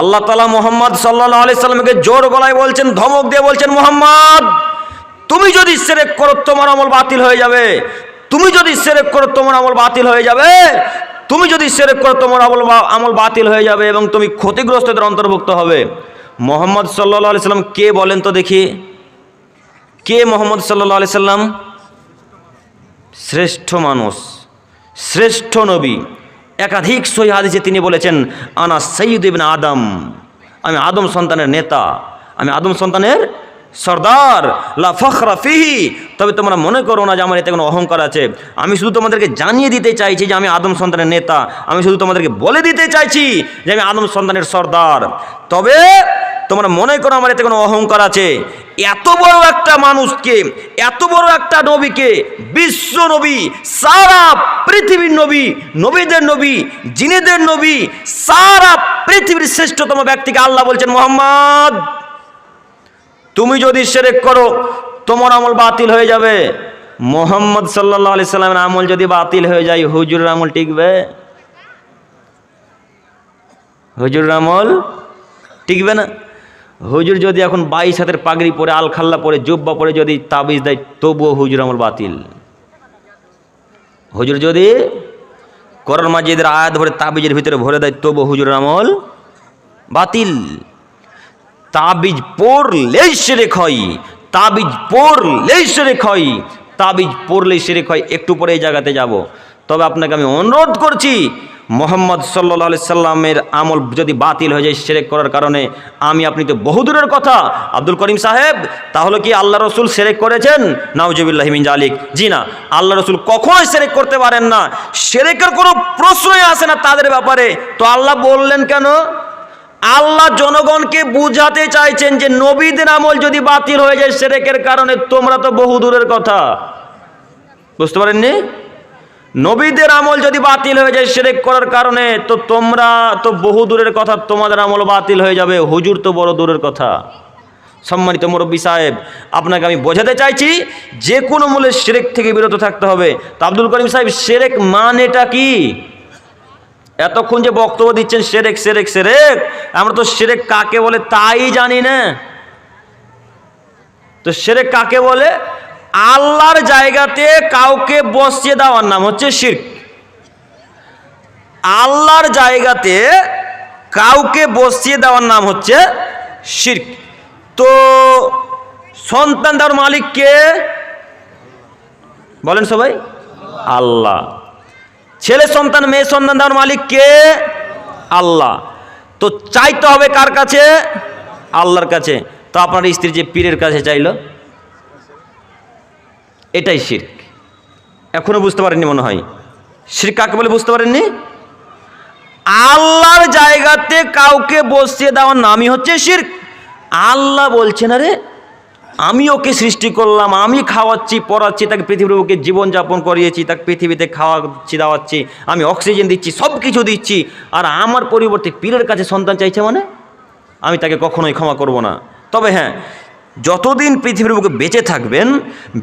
আল্লাহ তালা মোহাম্মদ সাল্লাহ আলি সাল্লামকে জোর গলায় বলছেন, ধমক দিয়ে বলছেন, মোহাম্মদ, তুমি যদি সেরেক করো, তোমার আমল বাতিল হয়ে যাবে। তুমি যদি সেরেক করো, তোমার আমল বাতিল হয়ে যাবে। তুমি যদি সেরেক করো, তোমার আমল আমল বাতিল হয়ে যাবে এবং তুমি ক্ষতিগ্রস্তদের অন্তর্ভুক্ত হবে। মোহাম্মদ সাল্লাহ আলি সাল্লাম কে বলেন তো দেখি। কে মোহাম্মদ সাল্লাহ আলি সাল্লাম? শ্রেষ্ঠ মানুষ, শ্রেষ্ঠ নবী। একাধিক সহি হাদিসে তিনি বলেছেন, আনা সৈয়দ ইবিন আদম। আমি আদম সন্তানের নেতা, আমি আদম সন্তানের সর্দার। লা ফখরা তবে তোমরা মনে করো না যে আমার এতে কোনো অহংকার আছে। আমি শুধু তোমাদেরকে জানিয়ে দিতে চাইছি যে আমি আদম সন্তানের নেতা। আমি শুধু তোমাদেরকে বলে দিতে চাইছি যে আমি আদম সন্তানের সর্দার। তবে তোমরা মনে করো আমার এতে কোনো অহংকার আছে? এত বড় একটা মানুষকে, এত বড় একটা নবীকে, বিশ্ব নবী, সারা পৃথিবীর নবী, নবীদের নবী, জিনেদের নবী, সারা পৃথিবীর শ্রেষ্ঠতম ব্যক্তিকে আল্লাহ বলছেন মোহাম্মদ। তুমি যদি সেরেক করো, তোমার আমল বাতিল হয়ে যাবে। মোহাম্মদ সাল্লাহ আলি সাল্লামের আমল যদি বাতিল হয়ে যায়, হুজুরের আমল টিকবে? হুজুরের আমল টিকবে না? হুজুর যদি এখন বাইশ হাতের পাগড়ি পরে, আলখাল্লা পরে, জুব্বা পরে যদি তাবিজ দেয়, তবুও হুজুর আমল বাতিল। হুজুর যদি করন মাজিদের আয়াত ভরে, তাবিজের ভিতরে ভরে দেয় তবু হুজুর আমল বাতিল। তাবিজ পড়লেই সেরেক হয়, তাবিজ পড়লেই সেরেক হয়, তাবিজ পড়লেই সেরেক হয়, একটু পরে এই জায়গাতে যাব। তবে আপনাকে আমি অনুরোধ করছি মোহাম্মদ সাল্লা সাল্লামের আমল যদি বাতিল হয়ে যায় সেরেক করার কারণে, আমি আপনি তো বহুদূরের কথা। আব্দুল করিম সাহেব, তাহলে কি আল্লাহ রসুল সেরেক করেছেন? নাউজবিল্লাহ মিন জালিক। জি না, আল্লাহ রসুল কখনোই সেরেক করতে পারেন না। সেরেকের কোনো প্রশ্নই আসে না তাদের ব্যাপারে। তো আল্লাহ বললেন কেন? আল্লাহ জনগণকে বুঝাতে চাইছেন যে নবীদের আমল যদি বাতিল হয়ে যায় সেরেকের কারণে তোমরা তো বহু দূরের কথা। বুঝতে পারেননি? নবীদের আমল যদি বাতিল হয়ে যায় সেরেক করার কারণে, তো তোমরা তো বহু দূরের কথা, তোমাদের আমল বাতিল হয়ে যাবে। হুজুর তো বড় দূরের কথা। সম্মানিত মুরব্বী সাহেব, আপনাকে আমি বোঝাতে চাইছি, যে কোনো মূল্যে সেরেক থেকে বিরত থাকতে হবে। তো আব্দুল করিম সাহেব সেরেক মানেটা কি? এতক্ষণ যে বক্তব্য দিচ্ছেন সেরেক সেরেক সেরেক আমরা তো সেরেক কাকে বলে তাই জানি না। তো সেরেক কাকে বলে? আল্লাহর জায়গাতে কাউকে বসিয়ে দেওয়ার নাম হচ্ছে শির্ক। আল্লাহর জায়গাতে কাউকে বসিয়ে দেওয়ার নাম হচ্ছে শির্ক। তো সন্তান দেওয়ার মালিক কে? বলেন সবাই। আল্লাহ। ছেলে সন্তান, মেয়ে সন্তান দেওয়ার মালিক কে? আল্লাহ। তো চাইতে হবে কার কাছে? আল্লাহর কাছে। তো আপনার স্ত্রী যে পীরের কাছে চাইলো এটাই শির্ক। এখনও বুঝতে পারেননি মনে হয়। শির্ক কাকে বলে বুঝতে পারেননি? আল্লাহর জায়গাতে কাউকে বসিয়ে দেওয়ার নামই হচ্ছে শির্ক। আল্লাহ বলছেন আরে আমি ওকে সৃষ্টি করলাম, আমি খাওয়াচ্ছি, পড়াচ্ছি, তাকে পৃথিবীর ওকে জীবনযাপন করিয়েছি, তাকে পৃথিবীতে খাওয়াচ্ছি, দাওয়াচ্ছি, আমি অক্সিজেন দিচ্ছি সব কিছু দিচ্ছি, আর আমার পরিবর্তে পীরের কাছে সন্তান চাইছে মানে? আমি তাকে কখনোই ক্ষমা করব না। তবে হ্যাঁ যতদিন পৃথিবীর বুকে বেঁচে থাকবেন,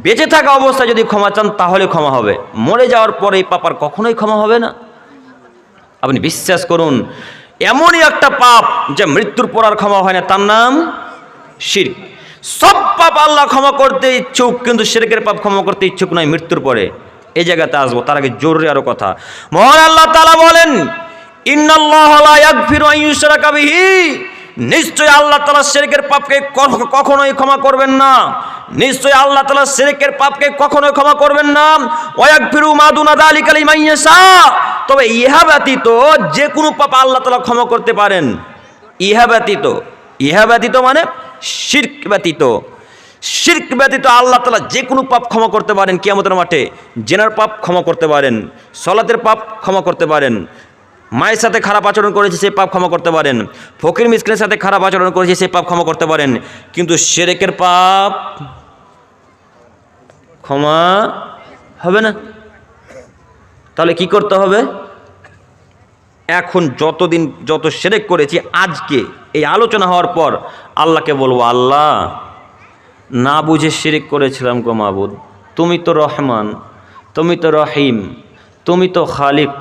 বেঁচে থাকা অবস্থায় যদি ক্ষমা চান, তাহলে ক্ষমা হবে। মরে যাওয়ার পরে এই পাপার কখনোই ক্ষমা হবে না। আপনি বিশ্বাস করুন, এমনই একটা পাপ যে মৃত্যুর পর আর ক্ষমা হয় না। তার নাম শির সব পাপ আল্লাহ ক্ষমা করতে ইচ্ছুক, কিন্তু শিরকের পাপ ক্ষমা করতে ইচ্ছুক নয়, মৃত্যুর পরে। এই জায়গাতে আসব, তার আগে জরুরি আরও কথা। মহান আল্লাহ তালা বলেন, ইন্নাল্লাহ নিশ্চয় আল্লাহ তালা শিরকের পাপকে কখনোই ক্ষমা করবেন না। নিশ্চয় আল্লাহ তালা শিরকের পাপকে কখনোই ক্ষমা করবেন না। ওয়াগফিরু মা দুনা যালিকা লিমান ইয়াশা। তবে ইহা ব্যতীত যে কোনো পাপ আল্লাহ তালা ক্ষমা করতে পারেন। ইহা ব্যতীত। ইহা ব্যতীত মানে শির্ক ব্যতীত। শির্ক ব্যতীত আল্লাহ তালা যে কোনো পাপ ক্ষমা করতে পারেন কিয়ামতের মাঠে। জেনার পাপ ক্ষমা করতে পারেন। সলাতের পাপ ক্ষমা করতে পারেন। মায়ের সাথে খারাপ আচরণ করেছে, সে পাপ ক্ষমা করতে পারেন। ফকির মিসকিনের সাথে খারাপ আচরণ করেছে, সে পাপ ক্ষমা করতে পারেন। কিন্তু সেরেকের পাপ ক্ষমা হবে না। তাহলে কি করতে হবে? এখন যতদিন, যত সেরেক করেছি, আজকে এই আলোচনা হওয়ার পর আল্লাহকে বলব, আল্লাহ, না বুঝে শিরিক করেছিলাম গো মাবুদ। তুমি তো রহমান, তুমি তো রহিম, তুমি তো খালিক,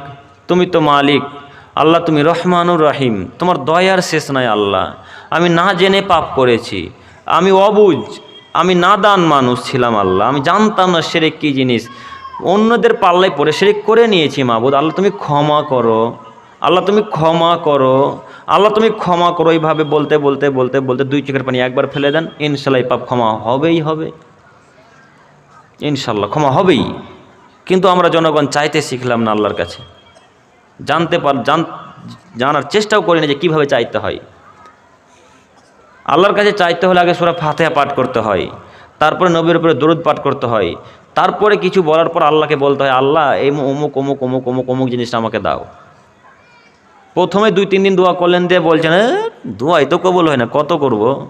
তুমি তো মালিক আল্লাহ তুমি রহমানুর রাহিম। তোমার দয়ার শেষ নাই আল্লাহ। আমি না জেনে পাপ করেছি। আমি অবুঝ আমি নাদান মানুষ ছিলাম আল্লাহ। আমি জানতাম না সেরেক কী জিনিস। অন্যদের পাল্লায় পড়ে সেরেক করে নিয়েছি মাবুদ। আল্লাহ তুমি ক্ষমা করো। আল্লাহ তুমি ক্ষমা করো। আল্লাহ তুমি ক্ষমা করো। এইভাবে বলতে বলতে বলতে বলতে দুই চোখের পানি একবার ফেলে দেন। ইনশাল্লাহ পাপ ক্ষমা হবেই, হবে। ইনশাল্লাহ ক্ষমা হবেই। কিন্তু আমরা জনগণ চাইতে শিখলাম না আল্লাহর কাছে। জানতে পার জান জানার চেষ্টাও করি না যে কীভাবে চাইতে হয়। আল্লাহর কাছে চাইতে হলে আগে সুরা ফাতেহা পাঠ করতে হয় তারপরে নবীর উপরে দরুদ পাঠ করতে হয় তারপরে কিছু বলার পর আল্লাহকে বলতে হয় আল্লাহ এই অমুক অমুক অমুক অমুক অমুক জিনিসটা আমাকে দাও। প্রথমে দুই তিন দিন দোয়া করলেন দিয়ে বলছেন "এ, দোয়াই তো কবুল হয় না কত করব?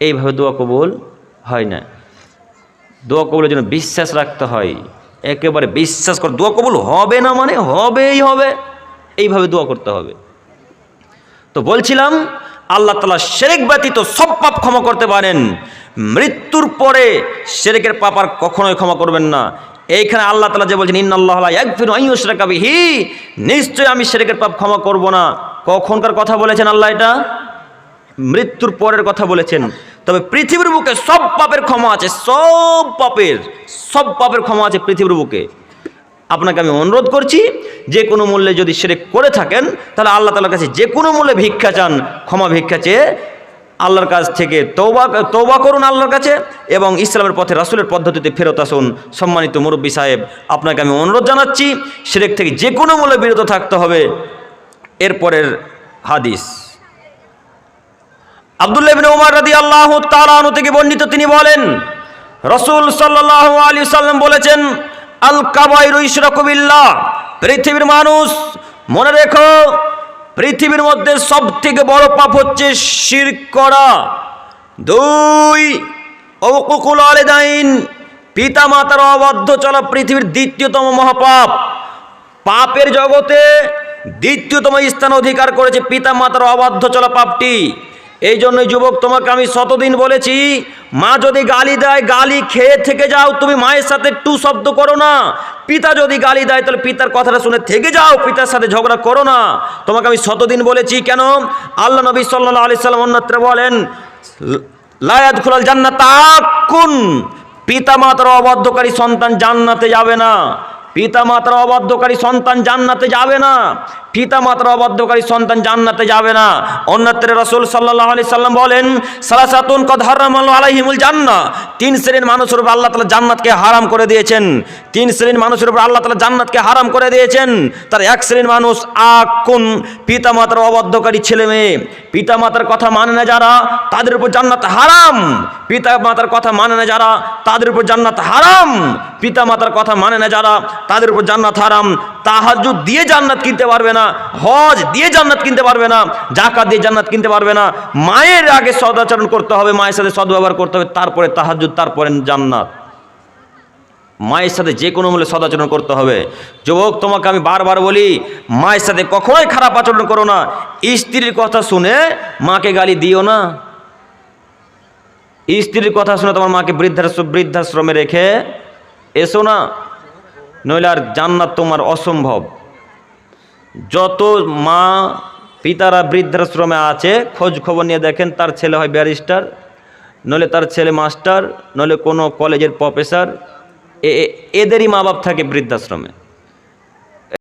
এইভাবে দোয়া কবুল হয় না। দোয়া কবুলের জন্য বিশ্বাস রাখতে হয়। একেবারে বিশ্বাস কর, দোয়া কবুল হবে না মানে হবেই হবে। এইভাবে দোয়া করতে হবে। তো বলছিলাম, আল্লাহ তালা শেরেক ব্যতীত সব পাপ ক্ষমা করতে পারেন। মৃত্যুর পরে শেরেকের পাপ আর কখনোই ক্ষমা করবেন না। এইখানে আল্লাহ তালা যে বলছেন আইয়ুশরাকাবি হি নিশ্চয়ই আমি শেরেকের পাপ ক্ষমা করব না। কখনকার কথা বলেছেন আল্লাহ এটা? মৃত্যুর পরের কথা বলেছেন। তবে পৃথিবীর বুকে সব পাপের ক্ষমা আছে, সব পাপের সব পাপের ক্ষমা আছে পৃথিবীর বুকে। আপনাকে আমি অনুরোধ করছি, যে কোনো মূল্যে যদি সেরে করে থাকেন, তাহলে আল্লাহ তালার কাছে যে কোনো মূল্যে ভিক্ষা চান, ক্ষমা ভিক্ষা চেয়ে আল্লাহর কাছ থেকে তৌবা তৌবা করুন আল্লাহর কাছে এবং ইসলামের পথে, রাসুলের পদ্ধতিতে ফেরত আসুন। সম্মানিত মুরব্বী সাহেব, আপনাকে আমি অনুরোধ জানাচ্ছি, সেরেক থেকে যে কোনো মূল্যে বিরত থাকতে হবে। এরপরের হাদিস। আব্দুল্লাহ ইবনে উমর আনহু থেকে বর্ণিত তিনি বলেন, রাসূল সাল্লাল্লাহু আলাইহি সাল্লাম বলেছেন, আল কাবাইরু ইশরাকু পৃথিবীর মানুষ, মনে রেখো, পৃথিবীর মধ্যে সবথেকে বড় পাপ হচ্ছে শিরক করা। দুই অকুকুল আলেদাইন পিতা মাতার অবাধ্য চলা পৃথিবীর দ্বিতীয়তম মহাপাপ। পাপের জগতে দ্বিতীয়তম স্থান অধিকার করেছে পিতা মাতার অবাধ্য চলা পাপটি। এই জন্যই যুবক, তোমাকে আমি শতদিন বলেছি, মা যদি গালি দেয়, গালি খেয়ে থেকে যাও, তুমি মায়ের সাথে টু শব্দ করো না। পিতা যদি গালি দেয়, তাহলে পিতার কথাটা শুনে থেকে যাও, পিতার সাথে ঝগড়া করো না। তোমাকে আমি শতদিন বলেছি, কেন? আল্লাহ নবী সাল্লাহ আলি সাল্লাম অন্যত্র বলেন লায়াত খুলাল জান্নাত পিতা মাতার অবাধ্যকারী সন্তান জান্নাতে যাবে না। পিতা মাতার অবাধ্যকারী সন্তান জান্নাতে যাবে না। পিতা মাতার অবাধ্যকারী সন্তান জান্নাতে যাবে না। অন্যত্রে রসুল সাল্লাহ আলি সাল্লাম বলেন, সালাসাতুন কদ হারাম আলাইহিমুল জান্না তিন শ্রেণির মানুষের উপর আল্লাহ তালা জান্নাতকে হারাম করে দিয়েছেন। তিন শ্রেণির মানুষের উপর আল্লাহ তালা জান্নাতকে হারাম করে দিয়েছেন। তার এক শ্রেণির মানুষ আকুন পিতা মাতার অবাধ্যকারী ছেলে মেয়ে। পিতা মাতার কথা মানে না যারা, তাদের উপর জান্নাত হারাম। পিতা মাতার কথা মানে না যারা, তাদের উপর জান্নাত হারাম। পিতা মাতার কথা মানে না যারা, তাদের উপর জান্নাত হারাম। তাহাজ্জুদ দিয়ে জান্নাত কিনতে পারবে না, হজ দিয়ে জান্নাত কিনতে পারবে না জাকা দিয়ে জান্নাত কিনতে পারবে না। মায়ের আগে সদাচরণ করতে হবে, মায়ের সাথে সদ্ব্যবহার করতে হবে, তারপরে তাহাজ্জুদ তারপরে জান্নাত। মায়ের সাথে যে কোনো মূল্যে সদাচরণ করতে হবে। যুবক, তোমাকে আমি বারবার বলি, মায়ের সাথে কখনোই খারাপ আচরণ করো না। স্ত্রীর কথা শুনে মাকে গালি দিও না। স্ত্রীর কথা শুনে তোমার মাকে বৃদ্ধাশ্রম বৃদ্ধাশ্রমে রেখে এসো না। নইলে আর জান্নাত তোমার অসম্ভব। যত মা পিতারা বৃদ্ধাশ্রমে আছে, খোঁজ খবর নিয়ে দেখেন, তার ছেলে হয় ব্যারিস্টার। নইলে তার ছেলে মাস্টার নলে কোনো কলেজের প্রফেসর এদেরই মা বাপ থাকে বৃদ্ধাশ্রমে।